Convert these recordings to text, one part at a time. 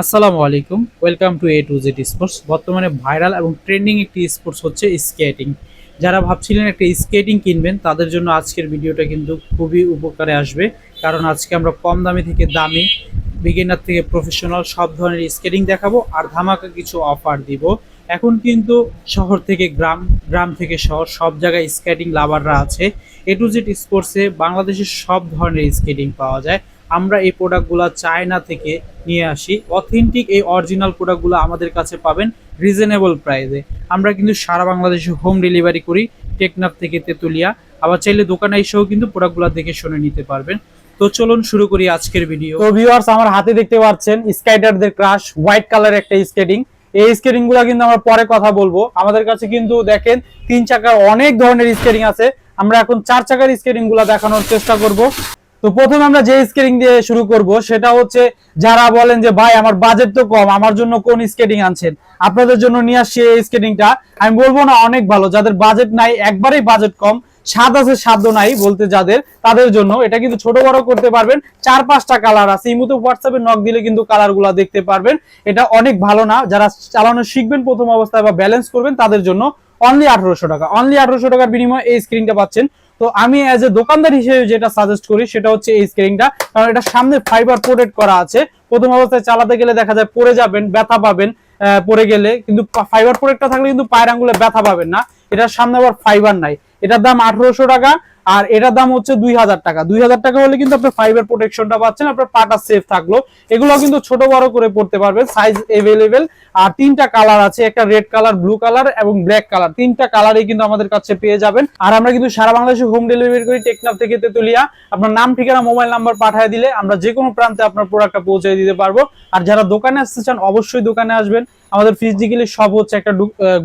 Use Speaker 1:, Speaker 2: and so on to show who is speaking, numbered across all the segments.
Speaker 1: আসসালামু আলাইকুম। Welcome to A to Z sports বর্তমানে ভাইরাল এবং ট্রেন্ডিং একটি স্পোর্টস হচ্ছে স্কেটিং যারা ভাবছিলেন একটা স্কেটিং কিনবেন, তাদের জন্য আজকের ভিডিওটা কিন্তু খুবই উপকারে আসবে। কারণ আজকে আমরা কম দামি থেকে দামি বিগিনার থেকে প্রফেশনাল সব ধরনের স্কেটিং দেখাবো আর ধামাকা কিছু অফার দিব। এখন কিন্তু শহর থেকে গ্রাম গ্রাম থেকে শহর সব জায়গায় স্কেটিং লাভাররা আছে। এ টু জেড স্পোর্টসে বাংলাদেশের সব ধরনের স্কেটিং পাওয়া যায়। আমরা এই প্রোডাক্টগুলো চায়না থেকে নিয়ে আসি। অথেন্টিক এই অরিজিনাল প্রোডাক্টগুলো আমাদের কাছে পাবেন রিজনেবল প্রাইসে আমরা কিন্তু সারা বাংলাদেশে হোম ডেলিভারি করি, টেকনাফ থেকে তেতুলিয়া। আবার চাইলে দোকানে এসেও কিন্তু প্রোডাক্টগুলো দেখে শুনে নিতে পারবেন। তো চলুন শুরু করি আজকের ভিডিও
Speaker 2: তো ভিউয়ার্স আমার হাতে দেখতে পাচ্ছেন স্কাইডারদের ক্রাশ হোয়াইট কালার একটা স্কেটিং এই স্কেটিংগুলা কিন্তু আমরা পরে কথা বলব। আমাদের কাছে কিন্তু দেখেন তিন চাকার অনেক ধরনের স্কেটিং আছে। আমরা এখন চার চাকার স্কেটিংগুলা দেখানোর চেষ্টা করব। তো প্রথমে আমরা যে স্কেটিং দিয়ে শুরু করব, সেটা হচ্ছে যারা বলেন যে, ভাই, আমার বাজেট তো কম, আমার জন্য কোন স্কেটিং আনছেন? আপনাদের জন্য নিয়ে আসছি এই স্কেটিংটা আমি বলব না অনেক ভালো, যাদের বাজেট নাই, একবারেই বাজেট কম, স্বাদ আছে সাধ্য নাই বলতে যাদের, তাদের জন্য। এটা কিন্তু ছোট বড় করতে পারবেন, চার পাঁচটা কালার আছে। এই মতো হোয়াটসঅ্যাপে নক দিলে কিন্তু কালারগুলা দেখতে পারবেন। এটা অনেক ভালো না, যারা চালানো শিখবেন প্রথম অবস্থায় বা ব্যালেন্স করবেন, তাদের জন্য অনলি আঠারোশো টাকা। অনলি আঠারোশো টাকার বিনিময়ে এই স্ক্রিনটা পাচ্ছেন। তো আমি এজ এ দোকানদার হিসেবে যেটা সাজেস্ট করি সেটা হচ্ছে এই স্ক্রিনটা কারণ এটা সামনে ফাইবার প্রোটেক্ট করা আছে। প্রথম অবস্থায় চালাতে গেলে দেখা যায় পড়ে যাবেন, ব্যথা পাবেন পড়ে গেলে। কিন্তু ফাইবার প্রোডাক্টটা থাকলে কিন্তু পায়ের আঙ্গুলে ব্যথা পাবেন না। এটার সামনে আবার ফাইবার নাই। এটার দাম আঠারোশো টাকা। আর এটার দাম হচ্ছে দুই হাজার টাকা। দুই হাজার টাকা হলে কিন্তু আপনার ফাইবার প্রোটেকশনটা পাচ্ছেন, আপনার পাটা সেফ থাকল। এগুলো কিন্তু ছোট বড় করে পড়তে পারবেন সাইজ এভেলেবেল আর তিনটা কালার আছে, একটা রেড কালার ব্লু কালার এবং ব্ল্যাক কালার তিনটা কালারই কিন্তু আমাদের কাছে পেয়ে যাবেন। আর আমরা কিন্তু সারা বাংলাদেশে হোম ডেলিভারি করি টেকনাফ থেকে তেতুলিয়া। আপনার নাম, ঠিকানা মোবাইল নাম্বার পাঠিয়ে দিলে আমরা যে কোনো প্রান্তে আপনার প্রোডাক্টটা পৌঁছে দিতে পারব। আর যারা দোকানে আসতে চান, অবশ্যই দোকানে আসবেন। আমাদের ফিজিক্যালি সব হচ্ছে একটা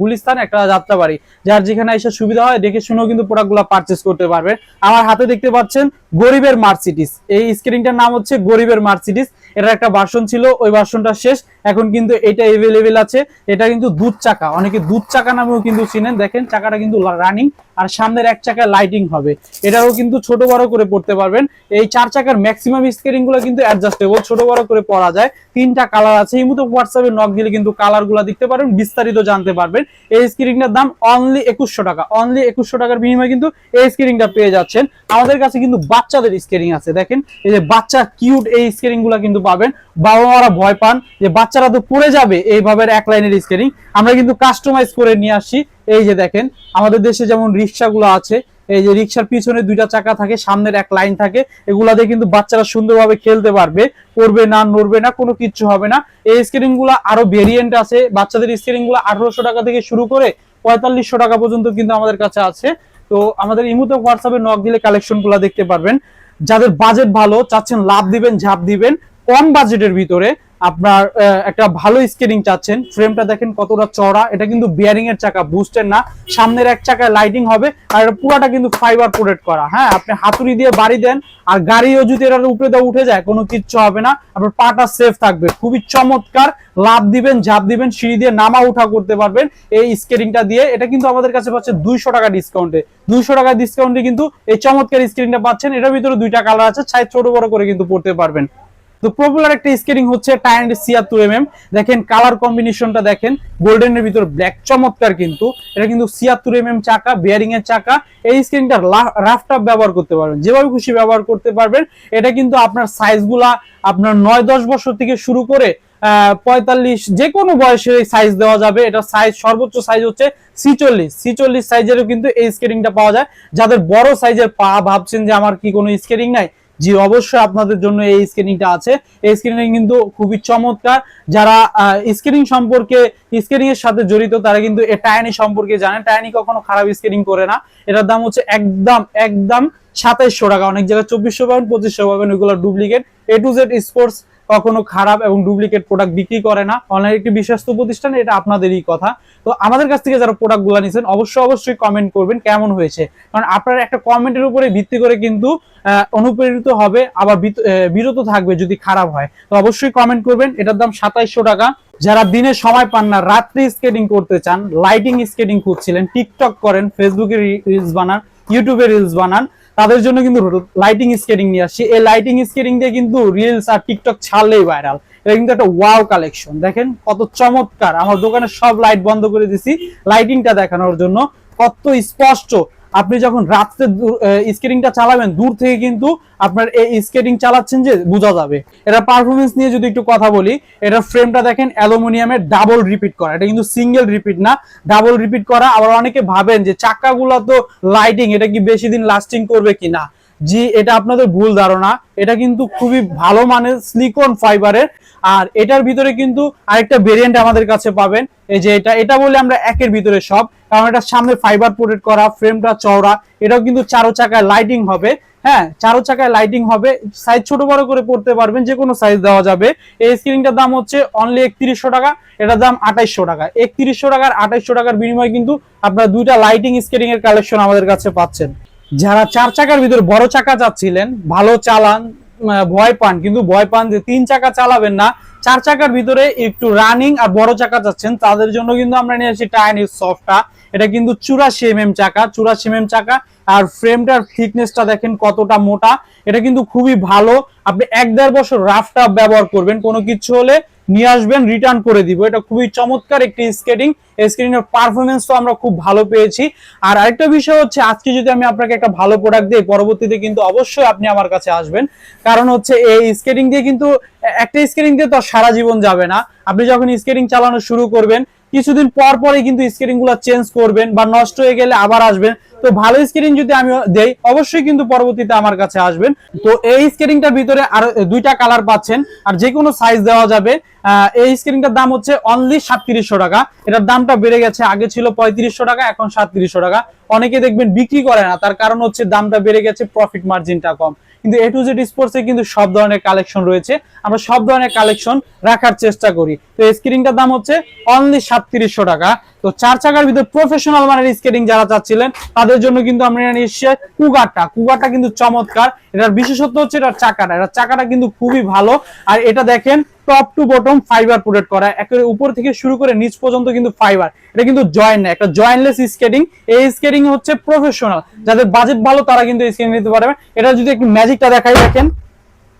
Speaker 2: গুলিস্তান, একটা যাত্রাবাড়ি। যার যেখানে এসে সুবিধা হয়, দেখে শুনেও কিন্তু প্রোডাক্টগুলো পারচেস করতে পারবে। আমার হাতে দেখতে পাচ্ছেন গরিবের মার্সিডিস এই স্ক্রিনটার নাম হচ্ছে গরিবের মার্সিডিস এটার একটা ভার্সন ছিল, ওই ভার্সনটা শেষ। এখন কিন্তু এটা এভেলেবেল আছে। এটা কিন্তু দুধ চাকা। অনেকে দুধ চাকা নামেও কিন্তু চিনেন। দেখেন, চাকাটা কিন্তু রানিং আর সামনের এক চাকায় লাইটিং হবে। এটাও কিন্তু ছোট বড় করে পড়তে পারবেন। এই চার চাকার ম্যাক্সিমাম স্কেরিংগুলো কিন্তু অ্যাডজাস্টেবল ছোট বড় করে পরা যায়। তিনটা কালার আছে। এই মতো হোয়াটসঅ্যাপে নক দিলে কিন্তু কালারগুলা দেখতে পারবেন, বিস্তারিত জানতে পারবেন। এই স্ক্রিনটার দাম অনলি একুশশো টাকা। অনলি একুশশো টাকার বিনিময়ে কিন্তু এই স্ক্রিনটা পেয়ে যাচ্ছেন। আমাদের কাছে কিন্তু বাচ্চাদের স্কেরিং আছে। দেখেন, এই যে বাচ্চা কিউট এই স্কেরিংগুলা কিন্তু পাবেন বাবা মারা ভয় পান যে বাচ্চারা তো পড়ে যাবে এইভাবে এক লাইনের স্কেরিং আমরা কিন্তু কাস্টমাইজ করে নিয়ে আসি। এই যে দেখেন, আমাদের দেশে যেমন রিক্সাগুলো আছে, এই যে রিক্সার পিছনে দুইটা চাকা থাকে, সামনের এক লাইন থাকে, এগুলাতে কিন্তু বাচ্চারা সুন্দরভাবে খেলতে পারবে। পড়বে না, নড়বে না, কোনো কিচ্ছু হবে না। এই স্কেরিংগুলো আরও ভেরিয়েন্ট আছে। বাচ্চাদের স্কেরিংগুলো আঠারোশো টাকা থেকে শুরু করে পঁয়তাল্লিশশো টাকা পর্যন্ত কিন্তু আমাদের কাছে আছে। তো আমাদের ইমুতে হোয়াটসঅ্যাপে নক দিলে কালেকশনগুলা দেখতে পারবেন। যাদের বাজেট ভালো, চাচ্ছেন লাভ দিবেন, ঝাপ দিবেন কম বাজেটের ভিতরে আপনার একটা ভালো স্কেটিং চাচ্ছেন। ফ্রেমটা দেখেন কতটা চড়া এটা কিন্তু বিয়ারিং এর চাকা বুস্টের না? সামনের এক চাকায় লাইটিং হবে আর এটা পুরাটা কিন্তু ফাইবার প্রোটেক্ট করা। হ্যাঁ আপনি হাতুড়ি দিয়ে বাড়ি দেন আর গাড়িও যদি এটার উপরে দিয়ে উঠে যায়, কোনো কিচ্ছু হবে না। আপনার পাটা সেফ থাকবে। খুবই চমৎকার। লাভ দিবেন, ঝাঁপ দিবেন, সিঁড়ি দিয়ে নামা উঠা করতে পারবেন এই স্কেটিংটা দিয়ে। এটা কিন্তু আমাদের কাছে পাচ্ছে দুইশো টাকা ডিসকাউন্টে দুইশো টাকা ডিসকাউন্টে কিন্তু এই চমৎকার স্ক্রিনটা পাচ্ছেন। এটার ভিতরে দুইটা কালার আছে সাইজ ছোট বড় করে কিন্তু পড়তে পারবেন। তো পপুলার একটা স্কেটিং হচ্ছে টাইন্ড ছিয়াত্তর এম দেখেন কালার কম্বিনেশনটা দেখেন গোল্ডেনের ভিতর ব্ল্যাক চমৎকার কিন্তু। এটা কিন্তু ছিয়াত্তর এম এম চাকা বিয়ারিং এর চাকা। এই স্ক্রিনটা রাফটাপ ব্যবহার করতে পারবেন। যেভাবে খুশি ব্যবহার করতে পারবেন। এটা কিন্তু আপনার সাইজগুলা আপনার নয় দশ বছর থেকে শুরু করে পঁয়তাল্লিশ যে কোনো বয়সে সাইজ দেওয়া যাবে। এটা সাইজ সর্বোচ্চ সাইজ হচ্ছে সিচল্লিশ সিচল্লিশ সাইজেরও কিন্তু এই স্কেটিংটা পাওয়া যায়। যাদের বড় সাইজের পা ভাবছেন যে আমার কি কোনো স্কেটিং নাই জি, অবশ্যই আপনাদের জন্য এই স্ক্রিনিংটা আছে। এই স্ক্রিনিং কিন্তু খুবই চমৎকার। যারা স্ক্রিনিং সম্পর্কে স্ক্রিনিং এর সাথে জড়িত, তারা কিন্তু টায়ানি সম্পর্কে জানে টায়ানি কখনো খারাপ স্ক্রিনিং করে না। এটার দাম হচ্ছে একদম একদম সাতাইশশো টাকা। অনেক জায়গায় চব্বিশশো পাবেন, পঁচিশশো পাবেন, ওইগুলো duplicate A to Z sports কখনো খারাপ এবং ডুপ্লিকেট প্রোডাক্ট বিক্রি করে না। অনলাইন একটি বিশ্বস্ত প্রতিষ্ঠান, এটা আপনাদেরই কথা। তো আমাদের কাছ থেকে যারা প্রোডাক্টগুলা নিছেন, অবশ্যই অবশ্যই কমেন্ট করবেন কেমন হয়েছে। কারণ আপনার একটা কমেন্টের উপরে ভিত্তি করে কিন্তু অনুপ্রেরিত হবে, আবার বিরত থাকবে যদি খারাপ হয়। তো অবশ্যই কমেন্ট করবেন। এটার দাম সাতাইশশো টাকা। যারা দিনে সময় পান না, রাত্রি স্কেটিং করতে চান লাইটিং স্কেটিং খুঁজছিলেন টিকটক করেন ফেসবুকে রিলস বানান ইউটিউবে রিলস বানান তাদের জন্য কিন্তু লাইটিং স্কেটিং নিয়ে আসছি। এই লাইটিং স্কেটিং দিয়ে কিন্তু রিলস আর টিকটক ছাড়লেই ভাইরাল এটা কিন্তু একটা ওয়াও কালেকশন দেখেন কত চমৎকার। আমার দোকানে সব লাইট বন্ধ করে দিছি। লাইটিংটা দেখানোর জন্য কত স্পষ্ট। আপনি যখন রাত্রে স্কেটিংটা চালাবেন, দূর থেকে কিন্তু আপনার এই স্কেটিং চালাচ্ছেন যে বোঝা যাবে। এটা পারফরমেন্স নিয়ে যদি একটু কথা বলি, এটা ফ্রেমটা দেখেন অ্যালুমিনিয়ামের ডাবল রিপিট করা। এটা কিন্তু সিঙ্গেল রিপিট না ডাবল রিপিট করা। আবার অনেকে ভাবেন যে চাকাগুলো তো লাইটিং এটা কি বেশি দিন লাস্টিং করবে কিনা জি, এটা আপনাদের ভুল ধারণা। এটা কিন্তু খুবই ভালো মানের স্লিকন ফাইবারের আর এটার ভিতরে কিন্তু আরেকটা ভেরিয়েন্ট আমাদের কাছে পাবেন। এই যে এটা এটা বলে আমরা একের ভিতরে সব, কারণ এটা সামনে ফাইবার প্রোটেক্ট করা ফ্রেমটা চওড়া, এটাও কিন্তু চারো চাকায় লাইটিং হবে। হ্যাঁ চারো চাকায় লাইটিং হবে সাইজ ছোট বড় করে পড়তে পারবেন, যে কোনো সাইজ দেওয়া যাবে। এই স্ক্রিনটার দাম হচ্ছে অনলি একত্রিশশো টাকা, এটার দাম আঠাইশশো টাকা। একত্রিশশো টাকার, আঠাইশশো টাকার বিনিময়ে কিন্তু আপনারা দুইটা লাইটিং স্কেটিং এর কালেকশন আমাদের কাছে পাচ্ছেন। যারা চার চাকার ভিতরে বড় চাকা চাচ্ছিলেন, ভালো চালান ভয় পান, কিন্তু ভয় পান যে তিন চাকা চালাবেন না। চার চাকার ভিতরে একটু রানিং আর বড় চাকা চাচ্ছেন তাদের জন্য কিন্তু আমরা নিয়ে আসি টাইন সফটটা এটা কিন্তু চুরাশি এম চাকা, চুরাশি এম চাকা, আর ফ্রেমটার থিকনেসটা দেখেন কতটা মোটা। এটা কিন্তু খুবই ভালো। আপনি এক দেড় বছর রাফটা ব্যবহার করবেন, কোনো কিছু হলে নিয়ে আসবেন রিটার্ন করে দিব। এটা খুবই চমৎকার একটি স্কেটিং এর পারফরমেন্স তো আমরা খুব ভালো পেয়েছি। আর আরেকটা বিষয় হচ্ছে, আজকে যদি আমি আপনাকে একটা ভালো প্রোডাক্ট দিই, পরবর্তীতে কিন্তু অবশ্যই আপনি আমার কাছে আসবেন। কারণ হচ্ছে, এই স্কেটিং দিয়ে কিন্তু একটা স্কেটিং দিয়ে তো সারা জীবন যাবে না। আপনি যখন স্কেটিং চালানো শুরু করবেন, কিছুদিন পর পরে কিন্তু স্কেটিংগুলো চেঞ্জ করবেন বা নষ্ট হয়ে গেলে আবার আসবেন। তো ভালো স্কেটিং যদি আমি দেই, অবশ্যই কিন্তু পরবর্তীতে আমার কাছে আসবেন। তো এই স্কেটিংটার ভিতরে আর দুইটা কালার পাচ্ছেন, আর যে কোনো সাইজ দেওয়া যাবে। এই স্ক্রিনটার দাম হচ্ছে অনলি সাতত্রিশশো টাকা। এটার দামটা বেড়ে গেছে, আগে ছিল পঁয়ত্রিশশো টাকা, এখন সাতত্রিশশো টাকা। অনেকে দেখবেন বিক্রি করে না, তার কারণ হচ্ছে দামটা বেড়ে গেছে প্রফিট মার্জিনটা কম। কিন্তু এ টু জেড স্পোর্টসে কিন্তু সব ধরনের কালেকশন রয়েছে। আমরা সব ধরনের কালেকশন রাখার চেষ্টা করি। তো স্কেটিংটার দাম হচ্ছে অনলি সাতত্রিশশো টাকা। তো চার চাকার ভিতরে প্রফেশনাল মানের স্কেটিং যারা চাচ্ছিলেন, তাদের জন্য কিন্তু আমরা নিয়ে কুগারটা কুগারটা কিন্তু চমৎকার। এটার বিশেষত্ব হচ্ছে এটার চাকাটা। এটার চাকাটা কিন্তু খুবই ভালো। আর এটা দেখেন top to bottom fibre protect করা, একেবারে উপর থেকে শুরু করে নিচ পর্যন্ত কিন্তু ফাইবার এটা কিন্তু জয়েন্ট না একটা জয়েন্টলেস স্কেটিং এই স্কেটিং হচ্ছে প্রফেশনাল যাদের বাজেট ভালো, তারা কিন্তু স্কেটিং নিতে পারবে। এটা যদি একটু ম্যাজিকটা দেখাই দেখেন,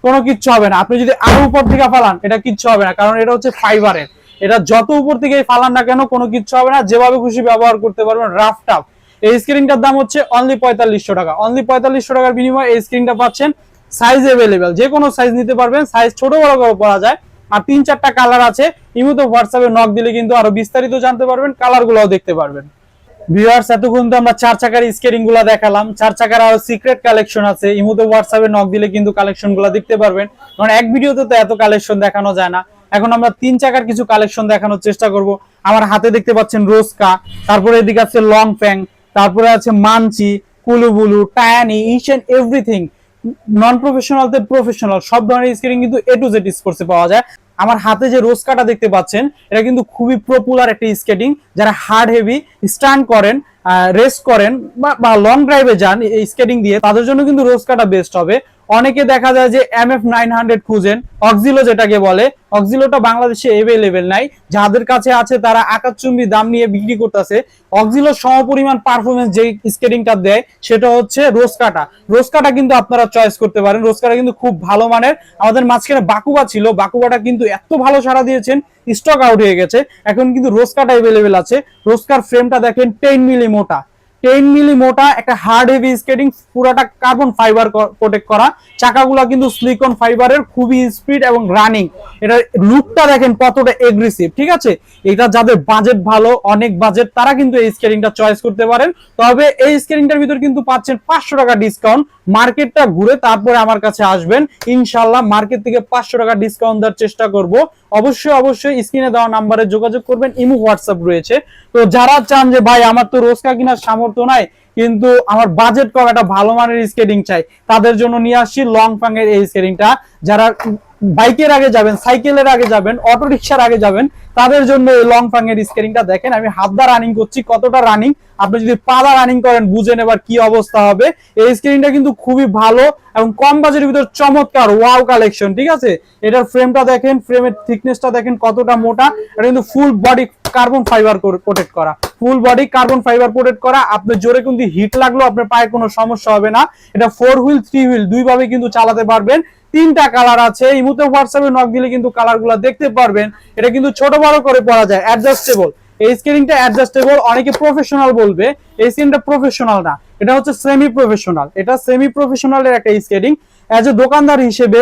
Speaker 2: কোনো কিচ্ছু হবে না। আপনি যদি আরও উপর থেকে ফালান, এটা কিচ্ছু হবে না, কারণ এটা হচ্ছে ফাইবারের এটা যত উপর থেকে ফালান না কেন, কোনো কিচ্ছু হবে না। যেভাবে খুশি ব্যবহার করতে পারবেন রাফ টাফ এই স্ক্রিনটার দাম হচ্ছে অনলি পঁয়তাল্লিশশো টাকা। অনলি পঁয়তাল্লিশশো টাকার বিনিময়ে এই স্ক্রিনটা পাচ্ছেন সাইজ অ্যাভেলেবেল যে কোনো সাইজ নিতে পারবেন। সাইজ ছোট বড় করে যায়। আর তিন চারটা কালার আছে। ইমুতে হোয়াটসঅ্যাপে নক দিলে কিন্তু আরও বিস্তারিত জানতে পারবেন কালার গুলাও দেখতে পারবেন। ভিউয়ার্স এতক্ষণ তো আমরা চার চাকার স্কেটিংগুলা দেখালাম। চার চাকার আরও সিক্রেট কালেকশন আছে। ইমুতে হোয়াটসঅ্যাপে নক দিলে কিন্তু কালেকশনগুলা দেখতে পারবেন। কারণ এক ভিডিওতে তো এত কালেকশন দেখানো যায় না। এখন আমরা তিন চাকার কিছু কালেকশন দেখানোর চেষ্টা করব। আমার হাতে দেখতে পাচ্ছেন রোজকা তারপরে এদিকে আছে লং ফ্যাং তারপরে আছে মানচি কুলুবুলু, টায়ানি each and everything non professional তে প্রফেশনাল সব ধরনের স্কেটিং কিন্তু এ টু জেড স্পোর্টসে পাওয়া যায়। আমার হাতে যে রোজ কাটা দেখতে পাচ্ছেন, এটা কিন্তু খুবই পপুলার একটা স্কেটিং যারা হার্ড হেভি স্টান করেন রেস করেন বা লং ড্রাইভে যান এই স্কেটিং দিয়ে, তাদের জন্য কিন্তু রোজ কাটা বেস্ট হবে। অনেকে দেখা যায় যে এম এফ নাইন হান্ড্রেড খুঁজেন অক্সিলো যেটাকে বলে অক্সিলোটা বাংলাদেশে এভেলেবেল নাই। যাদের কাছে আছে তারা আকাশচুম্বী দাম নিয়ে বিক্রি করতেছে। অক্সিলো সমপরিমাণ পারফরমেন্স যে স্কেটিংটা দেয়, সেটা হচ্ছে রোজ কাটা রোজ কাটা কিন্তু আপনারা চয়েস করতে পারেন। রোজ কাটা কিন্তু খুব ভালো মানের। আমাদের মাঝখানে বাকুবা ছিল। বাকুবাটা কিন্তু এত ভালো সাড়া দিয়েছেন স্টক আউট হয়ে গেছে। এখন কিন্তু রোজ কাটা এভেলেবেল আছে রোজকার ফ্রেমটা দেখেন টেন মিলি মোটা। টেন মিলি মোটা একটা হার্ড হেভি স্কেটিং পুরাটা কার্বন ফাইবার প্রোটেক্ট করা। চাকাগুলো কিন্তু সিলিকন ফাইবারের খুবই স্পিড এবং রানিং এটার লুকটা দেখেন কতটা এগ্রেসিভ ঠিক আছে? এটা যাদের বাজেট ভালো, অনেক বাজেট তারা কিন্তু এই স্কেটিংটা চয়েস করতে পারেন। তবে এই স্কেটিংটার ভিতর কিন্তু পাচ্ছেন পাঁচশো টাকা ডিসকাউন্ট মার্কেটটা ঘুরে তারপরে আমার কাছে আসবেন। ইনশাল্লাহ মার্কেট থেকে পাঁচশো টাকা ডিসকাউন্ট দেওয়ার চেষ্টা করব। অবশ্যই অবশ্যই স্ক্রিনে দেওয়া নাম্বারে যোগাযোগ করবেন। ইমো হোয়াটসঅ্যাপ রয়েছে। তো যারা চান যে, ভাই, আমার তো রোজকা কিনার সামর্থ্য নাই, কিন্তু আমার বাজেট কম একটা ভালো মানের স্কেটিং চাই, তাদের জন্য নিয়ে আসছি লং ফাঙ্গের এই স্কেটিংটা যারা বাইকের আগে যাবেন সাইকেলের আগে যাবেন অটো রিক্সার আগে যাবেন তাদের জন্য এই লং ফাঙ্গের স্কেটিংটা দেখেন, আমি হাত দা রানিং করছি, কতটা রানিং আপনি যদি পালা রানিং করেন বুঝেন এবার কি অবস্থা হবে? এই স্ক্রিনটা কিন্তু খুবই ভালো এবং কম বাজেটের ভিতর চমৎকার ওয়াও কালেকশন ঠিক আছে? এটার ফ্রেমটা দেখেন ফ্রেমের থিকনেসটা দেখেন কতটা মোটা। এটা কিন্তু full body carbon fibre protect করা। Full body carbon fibre protect করা। আপনার জোরে কিন্তু হিট লাগল আপনার পায়ে কোনো সমস্যা হবে না। এটা ফোর হুইল থ্রি হুইল দুই ভাবে কিন্তু চালাতে পারবেন। তিনটা কালার আছে। এই মুহূর্তে হোয়াটসঅ্যাপে নক দিলে কিন্তু কালারগুলা দেখতে পারবেন। এটা কিন্তু ছোট বড় করে পরা যায় অ্যাডজাস্টেবল এই স্ক্রিনটা অ্যাডজাস্টেবল অনেকে প্রফেশনাল বলবে, এই স্ক্রিনটা প্রফেশনাল না। এটা হচ্ছে সেমি প্রফেশনাল এটা সেমি প্রফেশনালের একটা স্কেটিং অ্যাজ এ দোকানদার হিসেবে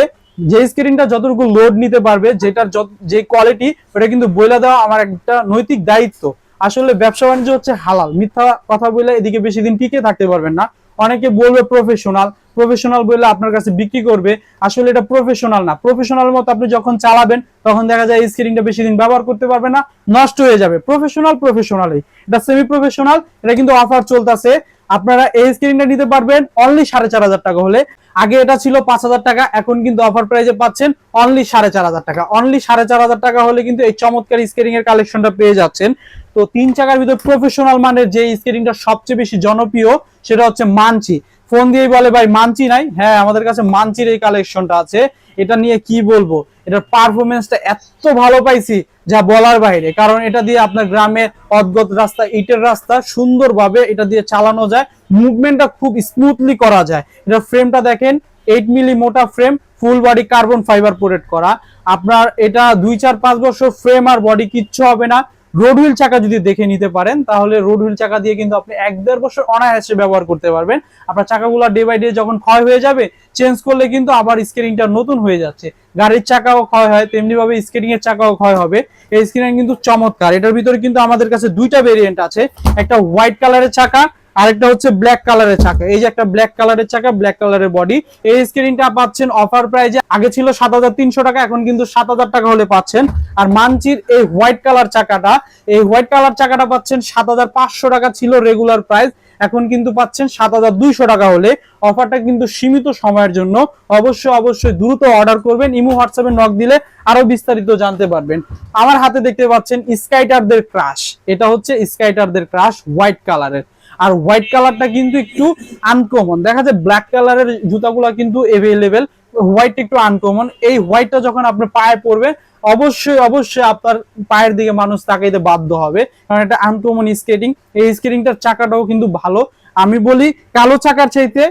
Speaker 2: যে স্ক্রিনটা যতটুকু লোড নিতে পারবে, যেটার যে কোয়ালিটি ওটা কিন্তু বইলা দেওয়া আমার একটা নৈতিক দায়িত্ব। আসলে ব্যবসা বাণিজ্য হচ্ছে হালাল। মিথ্যা কথা বলে এদিকে বেশি দিন টিকে থাকতে পারবেন না। অনেকে বলবে প্রফেশনাল প্রফেশনাল বলে আপনার কাছে বিক্রি করবে, আসলে এটা প্রফেশনাল না। প্রফেশনাল মতো আপনি যখন চালাবেন, তখন দেখা যায় স্ক্রিনটা বেশি দিন ব্যবহার করতে পারবে না, নষ্ট হয়ে যাবে। প্রফেশনাল প্রফেশনালই এটা সেমি প্রফেশনাল এটা কিন্তু অফার চলতেছে। আপনারা এই স্ক্রিনটা নিতে পারবেন অনলি সাড়ে চার হাজার টাকা হলে। আগে এটা ছিল পাঁচ হাজার টাকা, এখন কিন্তু অফার প্রাইজে পাচ্ছেন অনলি সাড়ে চার হাজার টাকা। অনলি সাড়ে চার হাজার টাকা হলে কিন্তু এই চমৎকার স্কেটিং এর কালেকশনটা পেয়ে যাচ্ছেন। তো তিন চাকার ভিতর প্রফেশনাল মানের যে স্কেটিংটা সবচেয়ে বেশি জনপ্রিয়, সেটা হচ্ছে মানচি। ফোন দিয়েই বলে, ভাই মানচি নাই। হ্যাঁ আমাদের কাছে মানচির এই কালেকশনটা আছে। এটা নিয়ে কি বলব? এটার পারফরমেন্সটা এত ভালো পাইছি যা বলার বাইরে। কারণ এটা দিয়ে আপনার গ্রামের অদ্ভুত রাস্তা, ইটের রাস্তা সুন্দরভাবে এটা দিয়ে চালানো যায়। মুভমেন্টটা খুব স্মুথলি করা যায়। এটার ফ্রেমটা দেখেন এইট মিলি মোটা frame full body carbon fibre protect করা। আপনার এটা দুই চার পাঁচ বছর ফ্রেম আর বডি কিচ্ছু হবে না। রোড হুইল চাকা যদি দেখে নিতে পারেন, তাহলে রোড হুইল চাকা দিয়ে কিন্তু আপনি এক দেড় বছর অনায়াসে ব্যবহার করতে পারবেন। আপনার চাকাগুলো ডে বাই ডে যখন ক্ষয় হয়ে যাবে চেঞ্জ করলে কিন্তু আবার স্কেটিংটা নতুন হয়ে যাচ্ছে। গাড়ির চাকাও ক্ষয় হয়, তেমনিভাবে স্কেটিং এর চাকাও ক্ষয় হবে। এই স্ক্রিন কিন্তু চমৎকার। এটার ভিতরে কিন্তু আমাদের কাছে দুইটা ভেরিয়েন্ট আছে। একটা হোয়াইট কালারের চাকা আরেকটা হচ্ছে ব্ল্যাক কালারের চাকা। এই যে একটা ব্ল্যাক কালারের চাকা ব্ল্যাক কালারের বডি এই স্ক্রিনটা পাচ্ছেন অফার প্রাইজে আগে ছিল সাত হাজার তিনশো টাকা, এখন কিন্তু সাত হাজার টাকা হলে পাচ্ছেন। আর মানচির এই হোয়াইট কালার চাকাটা, এই হোয়াইট কালার চাকাটা পাচ্ছেন সাত হাজার পাঁচশো টাকা ছিল রেগুলার প্রাইস এখন কিন্তু পাচ্ছেন সাত হাজার দুইশো টাকা হলে। অফারটা কিন্তু সীমিত সময়ের জন্য। অবশ্যই অবশ্যই দ্রুত অর্ডার করবেন। ইমো হোয়াটসঅ্যাপে নক দিলে আরও বিস্তারিত জানতে পারবেন। আমার হাতে দেখতে পাচ্ছেন স্কাইটারদের ক্রাশ এটা হচ্ছে স্কাইটারদের ক্রাশ হোয়াইট কালারের আর হোয়াইট কালারটা কিন্তু একটু আনকমন দেখা যায় ব্ল্যাক কালারের জুতাগুলো কিন্তু এভেলেবেল হোয়াইট একটু আনকমন এই হোয়াইটটা যখন আপনার পায়ে পড়বে, অবশ্যই অবশ্যই আপনার পায়ের দিকে মানুষ তাকাইতে বাধ্য হবে। কারণ এটা আনকমন স্কেটিং এই স্কেটিংটার চাকাটাও কিন্তু ভালো। আমি বলি, কালো চাকার চাইতে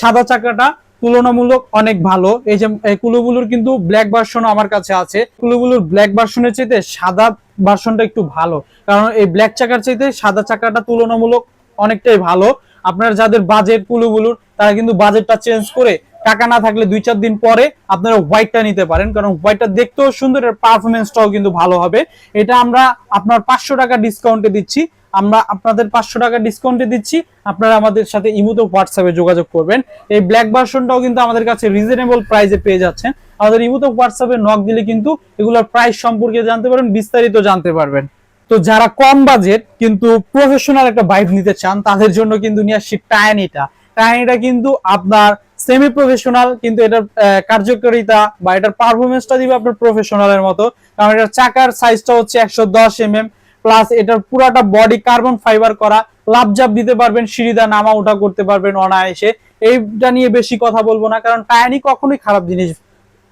Speaker 2: সাদা চাকাটা তুলনামূলক অনেক ভালো। এই যে কুলুবুলুর কিন্তু ব্ল্যাক ভার্সন আমার কাছে আছে। কুলুবুলুর ব্ল্যাক ভার্সনের চাইতে সাদা ভার্সনটা একটু ভালো। কারণ এই ব্ল্যাক চাকার চাইতে সাদা চাকাটা তুলনামূলক অনেকটাই ভালো। আপনার যাদের বাজেট কুলুবুলুর তারা কিন্তু বাজেটটা চেঞ্জ করে টাকা না থাকলে দুই চার দিন পরে আপনারা হোয়াইটটা নিতে পারেন। কারণ হোয়াইটটা দেখতেও সুন্দর, এর পারফরমেন্সটাও কিন্তু ভালো হবে। এটা আমরা আপনার পাঁচশো টাকা ডিসকাউন্টে দিচ্ছি। আমরা আপনাদের পাঁচশো টাকা ডিসকাউন্টে দিচ্ছি। আপনারা আমাদের সাথে ইমুতে হোয়াটসঅ্যাপে যোগাযোগ করবেন। এই ব্ল্যাক ভার্সনটাও কিন্তু আমাদের কাছে রিজনেবল প্রাইসে পেয়ে যাচ্ছেন। আমাদের ইমুতে হোয়াটসঅ্যাপে নক দিলে কিন্তু এগুলোর প্রাইস সম্পর্কে জানতে পারবেন, বিস্তারিত জানতে পারবেন। তো যারা কম বাজেট কিন্তু প্রফেশনাল একটা বাইক নিতে চান, তাদের জন্য কিন্তু নিয়ে আসছি টায়ানিটা টায়ানিটা কিন্তু আপনার সেমি প্রফেশনাল কিন্তু এটার কার্যকারিতা বা এটার পারফরমেন্সটা দিবে আপনার প্রফেশনালের মতো। কারণ এটার চাকার সাইজটা হচ্ছে একশো দশ এম এম প্লাস এটার পুরাটা বডি কার্বন ফাইবার করা। লাভজাপ দিতে পারবেন সিঁড়িদা নামা ওঠা করতে পারবেন অনায়াসে। এইটা নিয়ে বেশি কথা বলব না, কারণ টায়ানি কখনোই খারাপ জিনিস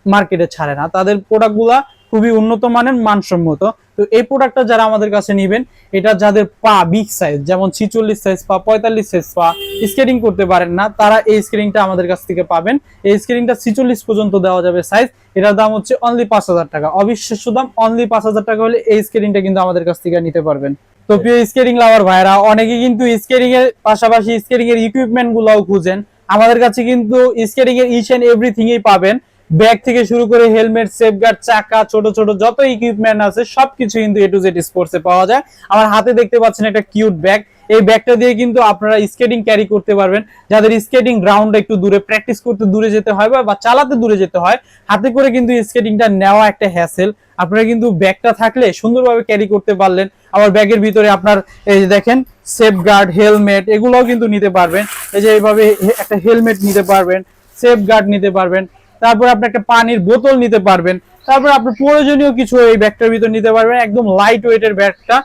Speaker 2: মার্কেটে ছাড়ে না। তাদের প্রোডাক্টগুলা খুবই উন্নত মানের, মানসম্মত। তো এই প্রোডাক্টটা যারা আমাদের কাছে নিবেন, এটা যাদের পা বিগ সাইজ যেমন ছিচল্লিশ সাইজ পা, পঁয়তাল্লিশ সাইজ পা স্কেটিং করতে পারেন না, তারা এই স্কেটিংটা আমাদের কাছ থেকে পাবেন। এই স্কেটিংটা ছিচল্লিশ পর্যন্ত দেওয়া যাবে সাইজ এটার দাম হচ্ছে অনলি পাঁচ হাজার টাকা। অবিশ্বাস্য দাম অনলি পাঁচ হাজার টাকা হলে এই স্কেটিংটা কিন্তু আমাদের কাছ থেকে নিতে পারবেন। তো প্রিয় স্কেটিং লাভার ভাইরা অনেকে কিন্তু স্কেটিং এর পাশাপাশি স্কেটিং এর ইকুইপমেন্ট গুলাও খুঁজেন। আমাদের কাছে কিন্তু স্কেটিং এর ইচ এন্ড এভরিথিং পাবেন। ব্যাগ থেকে শুরু করে হেলমেট সেফগার্ড চাকা, ছোট ছোট যত ইকুইপমেন্ট আছে, সবকিছু কিন্তু এ টু জেড স্পোর্টসে পাওয়া যায়। আমার হাতে দেখতে পাচ্ছেন একটা কিউট ব্যাগ এই ব্যাগটা দিয়ে কিন্তু আপনারা স্কেটিং ক্যারি করতে পারবেন। যাদের স্কেটিং গ্রাউন্ড একটু দূরে প্র্যাকটিস করতে দূরে যেতে হয় বা- চালাতে দূরে যেতে হয়, হাতে করে কিন্তু স্কেটিংটা নেওয়া একটা হ্যাসেল আপনারা কিন্তু ব্যাগটা থাকলে সুন্দরভাবে ক্যারি করতে পারলেন। আবার ব্যাগের ভিতরে আপনার এই যে দেখেন সেফ গার্ড হেলমেট এগুলোও কিন্তু নিতে পারবেন। এই যে এইভাবে একটা হেলমেট নিতে পারবেন সেফ গার্ড নিতে পারবেন। তারপর আপনি একটা পানির বোতল নিতে পারবেন। তারপর আপনি প্রয়োজনীয় কিছু এই ব্যাগটার ভিতর নিতে পারবেন। একদম লাইট ওয়েটের ব্যাগটা।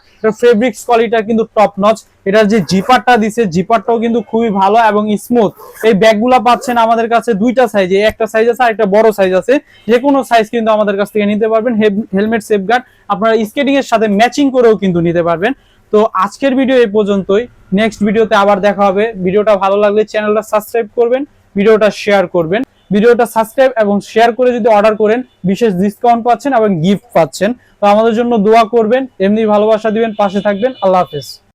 Speaker 2: ফেব্রিক্স কোয়ালিটিটা কিন্তু টপ নচ এটার যে জিপারটা দিছে জিপারটাও কিন্তু খুবই ভালো এবং স্মুথ এই ব্যাগগুলা পাচ্ছেন আমাদের কাছে দুইটা সাইজ একটা সাইজ আছে আর একটা বড় সাইজ আছে। যে কোনো সাইজ কিন্তু আমাদের কাছ থেকে নিতে পারবেন। হেলমেট সেফগার্ড আপনারা স্কেটিং এর সাথে ম্যাচিং করেও কিন্তু নিতে পারবেন। তো আজকের ভিডিও এই পর্যন্তই। নেক্সট ভিডিওতে আবার দেখা হবে। ভিডিওটা ভালো লাগলে চ্যানেলটা সাবস্ক্রাইব করবেন। ভিডিওটা শেয়ার করবেন। ভিডিওটা সাবস্ক্রাইব এবং শেয়ার করে যদি অর্ডার করেন, বিশেষ ডিসকাউন্ট পাচ্ছেন এবং গিফট পাচ্ছেন। তো আমাদের জন্য দোয়া করবেন, এমনি ভালোবাসা দিবেন, পাশে থাকবেন। আল্লাহ হাফেজ।